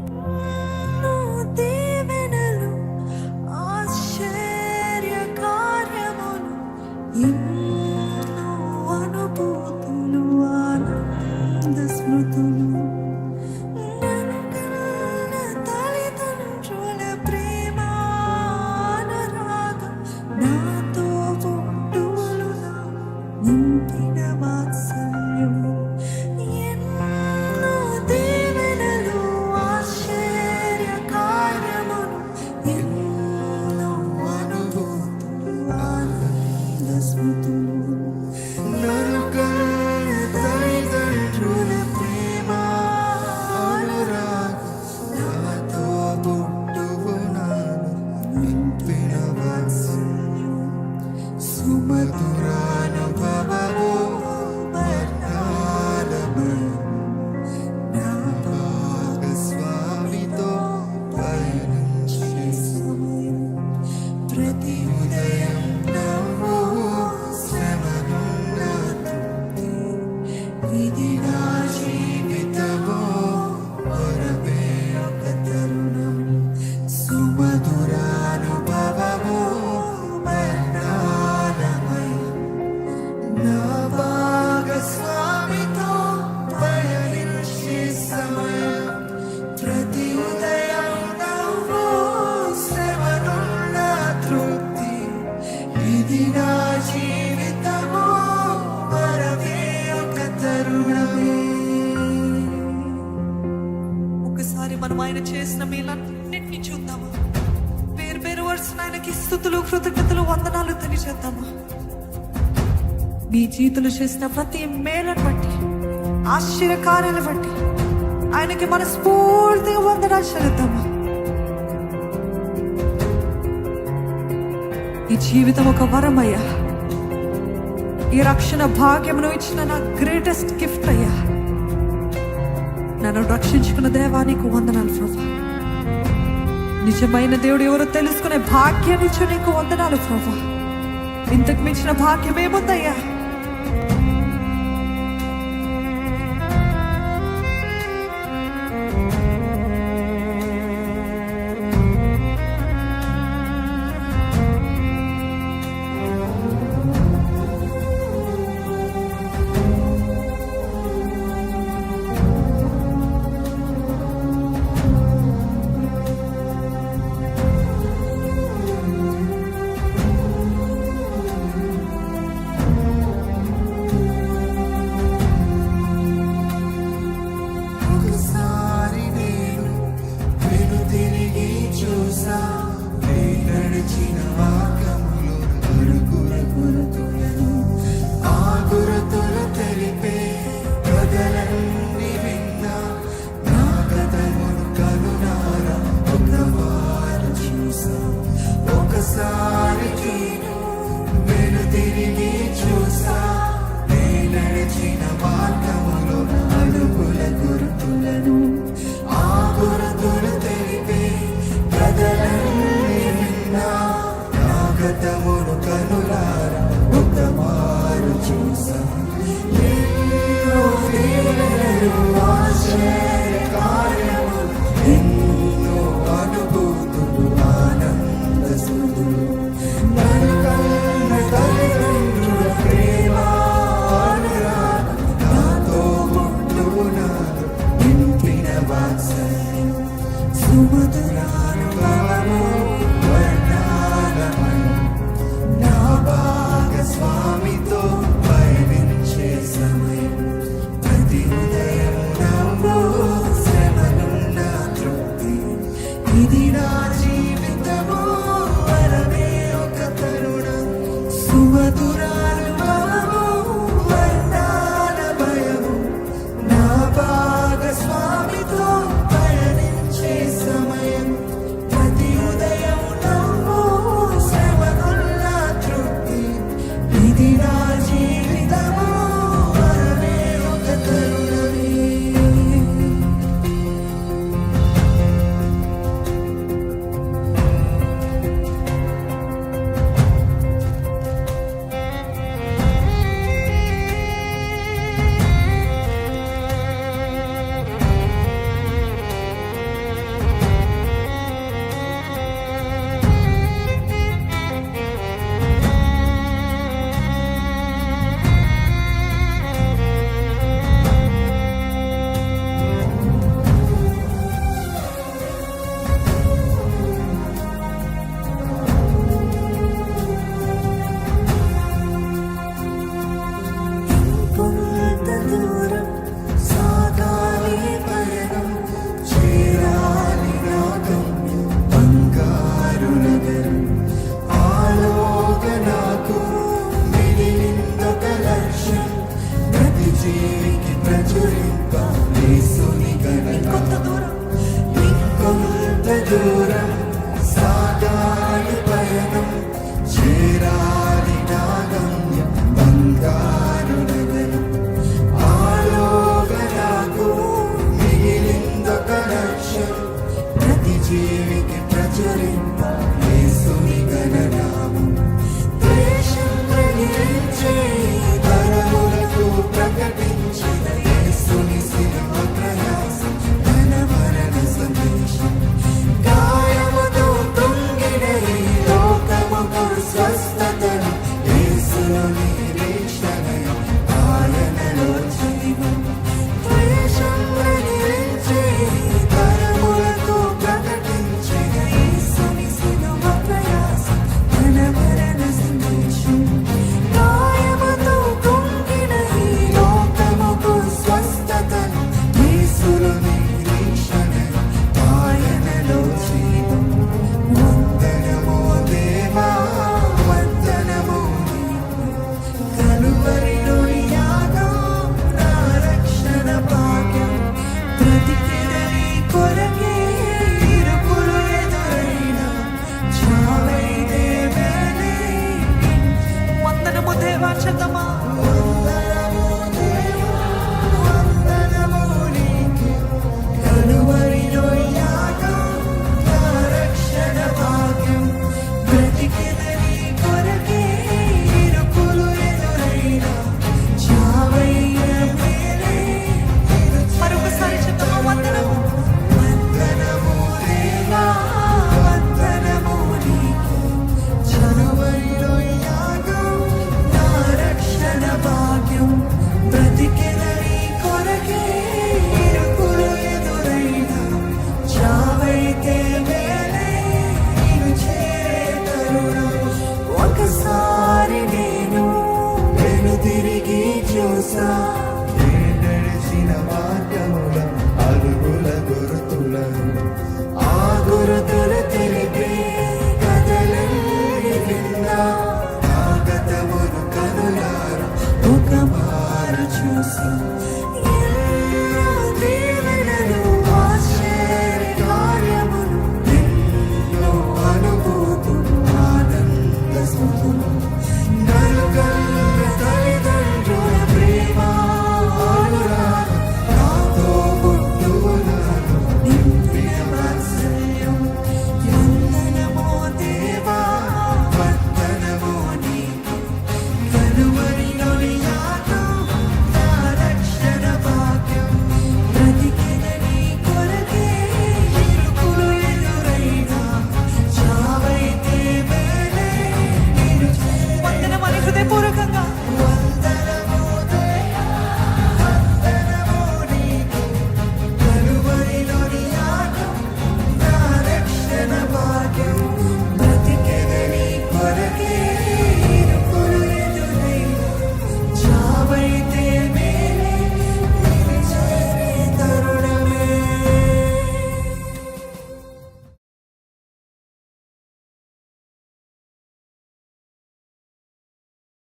Bye. vidirà. ఆయన చేసిన మీలన్నింటినీ చూద్దామా? పేరు పేరు వరుసన ఆయనకి స్థుతులు కృతజ్ఞతలు వందనాలు తెలియజేద్దాము? మీ జీతులు చేసిన ప్రతి మేలను బట్టి ఆశ్చర్యకార్యాలను బట్టి ఆయనకి మనస్ఫూర్తిగా వందనాలు చెల్లిద్దామా? ఈ జీవితం ఒక వరమయ్యా ఈ రక్షణ భాగ్యమును ఇచ్చిన నా గ్రేటెస్ట్ గిఫ్ట్ అయ్యా. నన్ను రక్షించుకున్న దేవానికి వందనాలు ప్రభా. నిజమైన దేవుడు ఎవరో తెలుసుకునే భాగ్యాన్ని ఇచ్చే నీకు వందనాలు ప్రభా. ఇంతకు మించిన భాగ్యం ఏముందయ్యా?